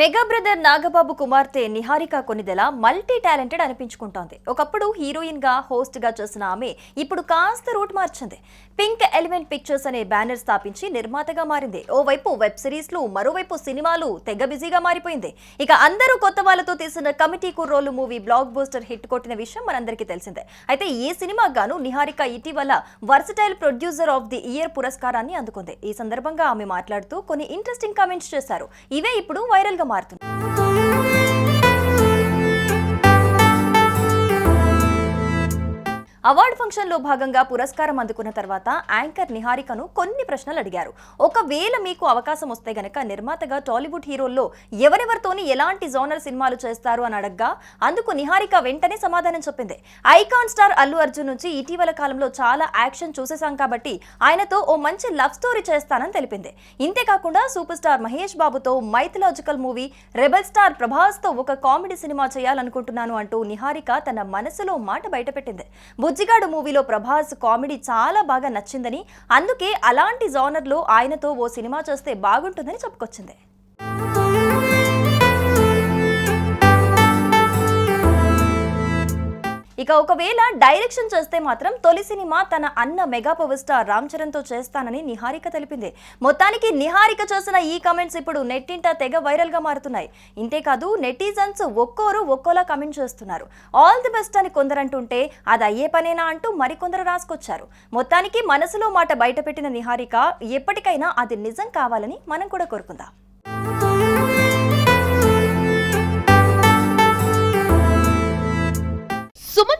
Mega brother Nagababu కుమార్తె Niharika Konidela multi talented అనిపించుకుంటోంది. ఒకప్పుడు హీరోయిన్గా హోస్ట్గా చేసిన ఆమె ఇప్పుడు కాస్త రూట్ మార్చింది. పింక్ ఎలిమెంట్ పిక్చర్స్ అనే బ్యానర్ స్థాపించి నిర్మాతగా మారింది. ఓవైపు వెబ్ సిరీస్లు మరోవైపు సినిమాలు తెగ బిజీగా మారిపోయింది. ఇక అందరూ కొత్త వాళ్ళతో తీసిన committee కుర్రోలు movie blockbuster hit కొట్టిన విషయం మనందరికీ తెలిసిందే. అయితే ఈ సినిమా గాను నిహారిక ఇటీవల versatile producer of the year పురస్కారాన్ని అందుకుంది. ఈ సందర్భంగా ఆమె మాట్లాడుతూ కొన్ని ఇంట్రెస్టింగ్ కామెంట్స్ చేశారు. ఇవే ఇప్పుడు వైరల్గా మారుతుంది. అవార్డు ఫంక్షన్లో భాగంగా పురస్కారం అందుకున్న తర్వాత యాంకర్ నిహారికను కొన్ని ప్రశ్నలు అడిగారు. ఒకవేళ మీకు అవకాశం వస్తే గనక నిర్మాతగా టాలీవుడ్ హీరోల్లో ఎవరెవరితోని ఎలాంటి జోనర్ సినిమాలు చేస్తారు అని అడగ్గా అందుకు నిహారిక వెంటనే సమాధానం చెప్పింది. ఐకాన్ స్టార్ అల్లు అర్జున్ నుంచి ఇటీవల కాలంలో చాలా యాక్షన్ చూసేశాం కాబట్టి ఆయనతో ఓ మంచి లవ్ స్టోరీ చేస్తానని తెలిపింది. ఇంతేకాకుండా సూపర్ స్టార్ మహేష్ బాబుతో మైథలాజికల్ మూవీ రెబల్ స్టార్ ప్రభాస్తో ఒక కామెడీ సినిమా చేయాలనుకుంటున్నాను అంటూ నిహారిక తన మనసులో మాట బయటపెట్టింది. బుజ్జిగాడు మూవీలో ప్రభాస్ కామెడీ చాలా బాగా నచ్చిందని అందుకే అలాంటి జానర్లో ఆయనతో ఓ సినిమా చేస్తే బాగుంటుందని చెప్పుకొచ్చింది. ఇక ఒకవేళ డైరెక్షన్ చేస్తే మాత్రం తొలి సినిమా తన అన్న మెగా పవర్ స్టార్ రామ్ చరణ్తో చేస్తానని నిహారిక తెలిపింది. మొత్తానికి నిహారిక చేసిన ఈ కమెంట్స్ ఇప్పుడు నెట్టింట తెగ వైరల్గా మారుతున్నాయి. ఇంతేకాదు నెటిజన్స్ ఒక్కోరు ఒక్కోలా కమెంట్ చేస్తున్నారు. ఆల్ ది బెస్ట్ అని కొందరంటుంటే అది అయ్యే పనేనా అంటూ మరికొందరు రాసుకొచ్చారు. మొత్తానికి మనసులో మాట బయటపెట్టిన నిహారిక ఎప్పటికైనా అది నిజం కావాలని మనం కూడా కోరుకుందాం.